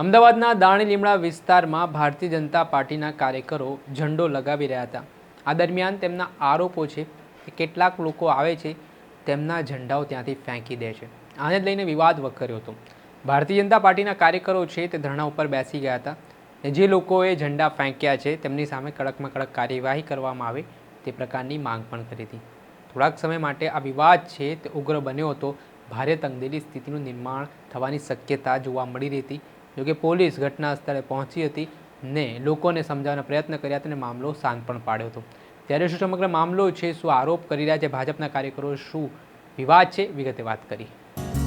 અમદાવાદના દાણી લીમડા વિસ્તારમાં ભારતીય જનતા પાર્ટીના કાર્યકરો ઝંડો લગાવી રહ્યા હતા. આ દરમિયાન તેમના આરોપો છે કે કેટલાક લોકો આવે છે, તેમના ઝંડાઓ ત્યાંથી ફેંકી દે છે. આને લઈને વિવાદ વકર્યો હતો. ભારતીય જનતા પાર્ટીના કાર્યકરો છે તે ધરણા ઉપર બેસી ગયા હતા ને જે લોકોએ ઝંડા ફેંક્યા છે તેમની સામે કડકમાં કડક કાર્યવાહી કરવામાં આવે તે પ્રકારની માંગ પણ કરી હતી. થોડાક સમય માટે આ વિવાદ છે તે ઉગ્ર બન્યો હતો. ભારે તંગદેલી સ્થિતિનું નિર્માણ થવાની શક્યતા જોવા મળી રહી હતી જોકે પોલીસ ઘટના સ્થળે પહોંચી હતી ને લોકોને સમજાવવાના પ્રયત્ન કર્યા તેને મામલો શાંત પણ પાડ્યો હતો. ત્યારે શું સમગ્ર મામલો છે શું આરોપ કરી રહ્યા છે ભાજપના કાર્યકરો શું વિવાદ છે વિગતે વાત કરી.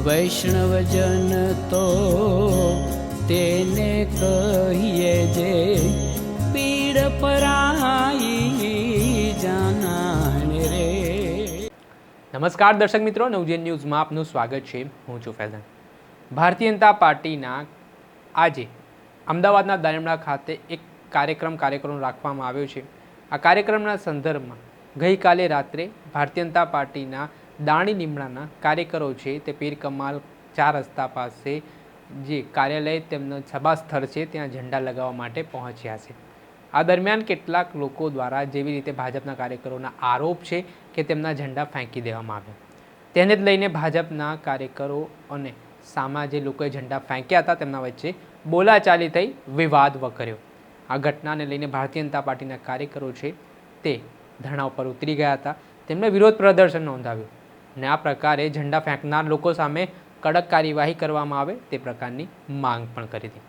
વૈષ્ણવજન તો તેને કહીએ જે પીડ પરાઈ જાનાને રે. નમસ્કાર દર્શક મિત્રો નવજીવન ન્યૂઝમાં આપનું સ્વાગત છે. હું છું ફૈઝાન. ભારતીય જનતા પાર્ટીના આજે અમદાવાદના દાણીમડા ખાતે એક કાર્યક્રમ કાર્યક્રમ રાખવામાં આવ્યો છે. આ કાર્યક્રમના સંદર્ભમાં ગઈકાલે રાત્રે ભારતીય જનતા પાર્ટીના દાણી લીમડાના કાર્યકરો છે તે પીર કમાલ ચાર રસ્તા પાસે જે કાર્યાલય તેમનું સભા સ્થળ છે ત્યાં ઝંડા લગાવવા માટે પહોંચ્યા છે. આ દરમિયાન કેટલાક લોકો દ્વારા જેવી રીતે ભાજપના કાર્યકરોના આરોપ છે કે તેમના ઝંડા ફેંકી દેવામાં આવ્યા. તેને જ લઈને ભાજપના કાર્યકરો અને સામા જે લોકોએ ઝંડા ફેંક્યા હતા તેમના વચ્ચે બોલાચાલી થઈ, વિવાદ વકર્યો. આ ઘટનાને લઈને ભારતીય જનતા પાર્ટીના કાર્યકરો છે તે ધરણા ઉપર ઉતરી ગયા હતા. તેમણે વિરોધ પ્રદર્શન નોંધાવ્યું અને આ પ્રકારે ઝંડા ફેંકનાર લોકો સામે કડક કાર્યવાહી કરવામાં આવે તે પ્રકારની માંગ પણ કરી હતી.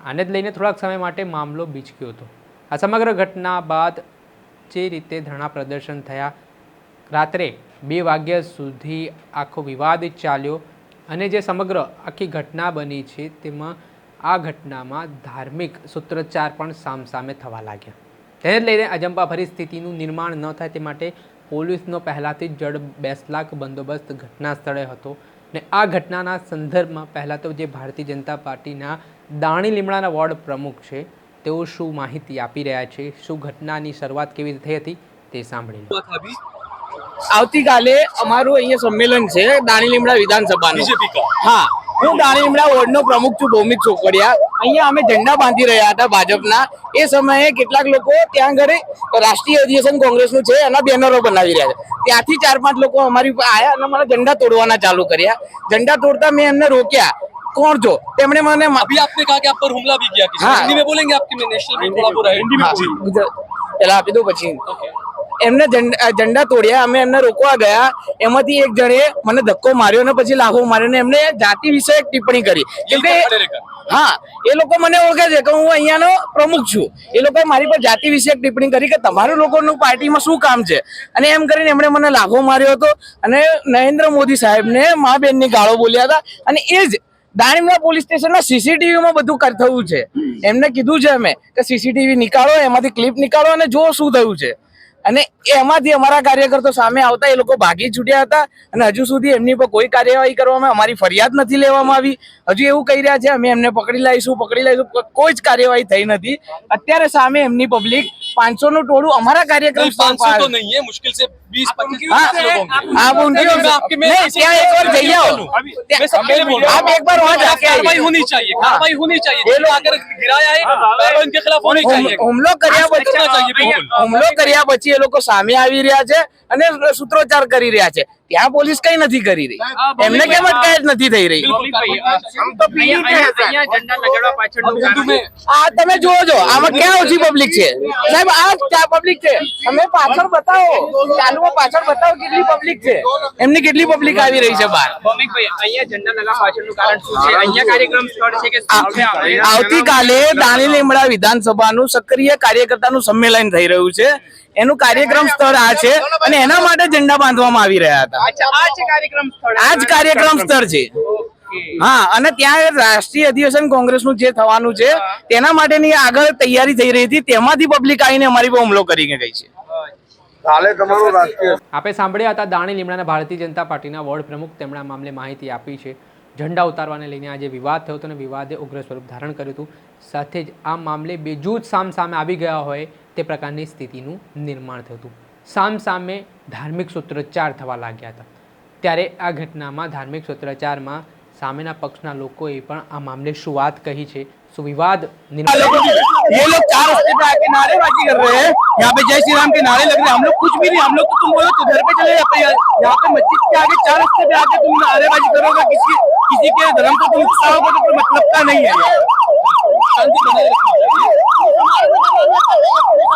આને જ લઈને થોડાક સમય માટે મામલો બીચક્યો હતો. આ સમગ્ર ઘટના બાદ જે રીતે ધરણા પ્રદર્શન થયા, રાત્રે બે વાગ્યા સુધી આખો વિવાદ ચાલ્યો અને જે સમગ્ર આખી ઘટના બની છે, તેમાં આ ઘટનામાં ધાર્મિક સૂત્રોચ્ચાર પણ સામસામે થવા લાગ્યા તેને જ લઈને અજંપા ભરી સ્થિતિનું નિર્માણ ન થાય તે માટે પોલીસનો પહેલાંથી જડ બેસલાક બંદોબસ્ત ઘટના સ્થળે હતો ને આ ઘટનાના સંદર્ભમાં પહેલાં તો જે ભારતીય જનતા પાર્ટીના દાણી લીમડાના વોર્ડ પ્રમુખ છે, તેઓ શું માહિતી આપી રહ્યા છે, શું ઘટનાની શરૂઆત કેવી રીતે થઈ હતી તે સાંભળી. આવતીકાલે અમારું અહીંયા સંમેલન છે દાણી લીમડા વિધાનસભાનું હા હું દાણી લીમડા વોર્ડનો પ્રમુખ છું ભૌમિક ચોકડિયા અહીંયા અમે ઝંડા બાંધી રહ્યા હતા ભાજપના એ સમયે કેટલાક લોકો ત્યાં આગળ રાષ્ટ્રીય અધિવેશન કોંગ્રેસનું છે એના બેનરો બનાવી રહ્યા છે ત્યાંથી ચાર પાંચ લોકો અમારી ઉપર આયા અને મારા ઝંડા તોડવાના ચાલુ કર્યા ઝંડા તોડતા મેં એમને રોક્યા કોણ છો તેમણે મને મા- अभी आपने कहा कि आप पर हमला भी किया किसी हाँ। हिंदी में बोलेंगे आपके में नेशनल में थोड़ा बोला है हिंदी में હા, बोलिए ગુજરા- પેલા આપી દો પછી એમને ઝંડા તોડ્યા અમે એમને રોકવા ગયા. એમાંથી એક જણે મને ધક્કો માર્યો ને પછી લાફો માર્યો ને એમને જાતિ વિશે ટિપ્પણી કરી. કેમ કે હા એ લોકો મને ઓળખે છે કે હું અહીંયાનો પ્રમુખ છું. એ લોકો મારી પર જાતિ વિશે ટિપ્પણી કરી કે તમારું લોકોનું પાર્ટીમાં શું કામ છે? અને એમ કરીને એમણે મને લાફો માર્યો હતો અને નરેન્દ્ર મોદી સાહેબને મા બેનની ગાળો બોલ્યા હતા. અને એ જ દાણીમલા પોલીસ સ્ટેશનના સીસીટીવીમાં બધું થયું છે. એમને કીધું છે અમે કે સીસીટીવી નીકાળો એમાંથી ક્લિપ નીકાળો અને જો શું થયું છે. અને એમાંથી અમારા કાર્યકર્તો સામે આવતા એ લોકો ભાગી છૂટ્યા હતા અને હજુ સુધી એમની પર કોઈ કાર્યવાહી કરવામાં અમારી ફરિયાદ નથી લેવામાં આવી હજુ એવું કહી રહ્યા છે અમે એમને પકડી લાવીશું પકડી લાવીશું કો- કોઈ જ કાર્યવાહી થઈ નથી અત્યારે સામે એમની પબ્લિક પાંચસો નું ટોળું અમારા કાર્યક્રમ नहीं पाँच सौ સ્થળ तो પર नहीं है मुश्किल से बीस पच्चीस हाँ, लोगों की आप उनकी नहीं, मैं आपकी मैं नहीं, क्या एक बार जइए आओ। मैं सबके लिए बोल रहा हूँ आप एक बार वहाँ जाके आइए। कार्रवाई होनी चाहिए कार्रवाई होनी चाहिए ये ये लोग- अगर गिराया है कार्रवाई उनके खिलाफ होनी चाहिए હુમ- હુમલો કર્યા करना चाहिए પછી बिल्कुल હુમલો કર્યા પછી લોકો સામે આવી રહ્યા છે અને સૂત્રોચ્ચાર કરી રહ્યા છે. ત્યાં પોલીસ કઈ નથી કરી રહી. એમને કેમ અટકાયત નથી થઈ રહી? આ તમે જુઓ છો આમાં ક્યાં ઓછી પબ્લિક છે? સાહેબ આ ત્યાં પબ્લિક છે? તમે પાછળ બતાવો. ચાલુ પાછળ બતાવો કેટલી પબ્લિક છે? એમની કેટલી પબ્લિક આવી રહી છે બહાર? આવતીકાલે દાણી લીમડા વિધાનસભાનું સક્રિય કાર્યકર્તાનું સંમેલન થઈ રહ્યું છે. એનું કાર્યક્રમ સ્થળ આ છે અને એના માટે ઝંડા બાંધવામાં આવી રહ્યા હતા. આ કાર્યક્રમ સ્થળ જ કાર્યક્રમ સ્થળ છે. હા અને ત્યાં રાષ્ટ્રીય અધિવેશન કોંગ્રેસનું જે થવાનું છે તેના માટેની આગળ તૈયારી થઈ રહી હતી. તેમાંથી પબ્લિક આવીને અમારી પર હુમલો કરીને ગઈ છે. આપે સાંભળ્યા હતા દાણી લીમડાના ભારતીય જનતા પાર્ટીના વોર્ડ પ્રમુખ તેમણે આ મામલે માહિતી આપી છે. ઝંડા ઉતારવાને લઈને આજે વિવાદ થયો હતો અને વિવાદે ઉગ્ર સ્વરૂપ ધારણ કર્યું હતું. સાથે જ આ મામલે બે જૂથ સામ સામે આવી ગયા હોય તે પ્રકારની સ્થિતિનું નિર્માણ થયું હતું. સામ સામે ધાર્મિક સૂત્રોચ્ચાર થવા લાગ્યા હતા ત્યારે આ ઘટનામાં ધાર્મિક સૂત્રોચ્ચારમાં સામેના પક્ષના લોકોએ પણ આ મામલે શું વાત કહી છે શું વિવાદ ये નિર્માણ लोग चार रस्ते पे आके नारेबाजी कर रहे हैं यहाँ पे जय श्री राम के नारे लग रहे हैं हम लोग कुछ भी नहीं हम लोग तो तुम बोलो तो घर पे चले जाते हैं यहाँ पे मस्जिद के आगे चार रस्ते पे आके तुम नारेबाजी करोगे किसी किसी के धर्म को तुम उकसाओगे तो कोई मतलब का नहीं है शांति बनाए रखनी चाहिए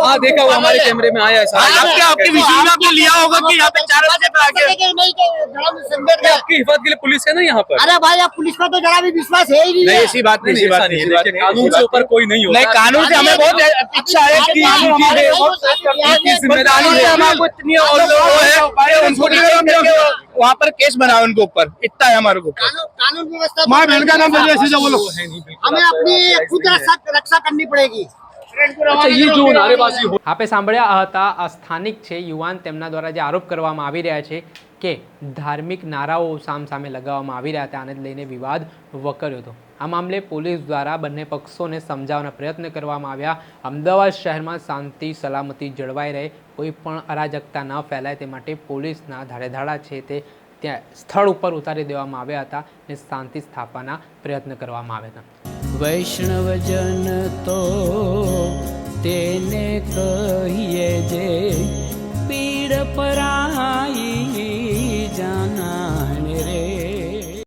हाँ देखा वो हमारे कैमरे में आया ऐसा आपके आपके विजुअल आपने लिया होगा कि यहाँ पे चार बजे आपकी हिफाजत के लिए पुलिस है ना यहाँ पर अरे भाई आप पुलिस का तो जरा भी विश्वास है ही नहीं ऐसी बात नहीं ऐसी बात नहीं कानून के ऊपर कोई नहीं होगा कानून से हमें बहुत अच्छा है ज़िम्मेदारी है हमारे को इतनी और वो है उनको वहाँ पर केस बनाओ उनके ऊपर इतना है हमारे को कानून कानून व्यवस्था माँ बहन का नाम बोलिए सीधा बोलो हमें अपनी खुद रक्षा रक्षा करनी पड़ेगी अच्छा ये जो नारेबाजी हो આપે સાંભળ્યા હતા આ સ્થાનિક છે યુવાન તેમના દ્વારા જે આરોપ કરવામાં આવી રહ્યા છે કે ધાર્મિક નારાઓ સામસામે લગાવવામાં આવી રહ્યા હતા આને લઈને વિવાદ વકર્યો હતો આ મામલે પોલીસ દ્વારા બંને પક્ષોને સમજાવવાના પ્રયત્ન કરવામાં આવ્યા. અમદાવાદ શહેરમાં શાંતિ, સલામતી જળવાઈ રહે, કોઈ પણ અરાજકતા ન ફેલાય તે માટે પોલીસના ધાડેધાડા છે તે ત્યાં સ્થળ ઉપર ઉતારી દેવામાં આવ્યા હતા અને શાંતિ સ્થાપવાના પ્રયત્ન કરવામાં આવ્યા હતા. વૈષ્ણવજન તો તેને કહીએ જે પીડ પરાઈ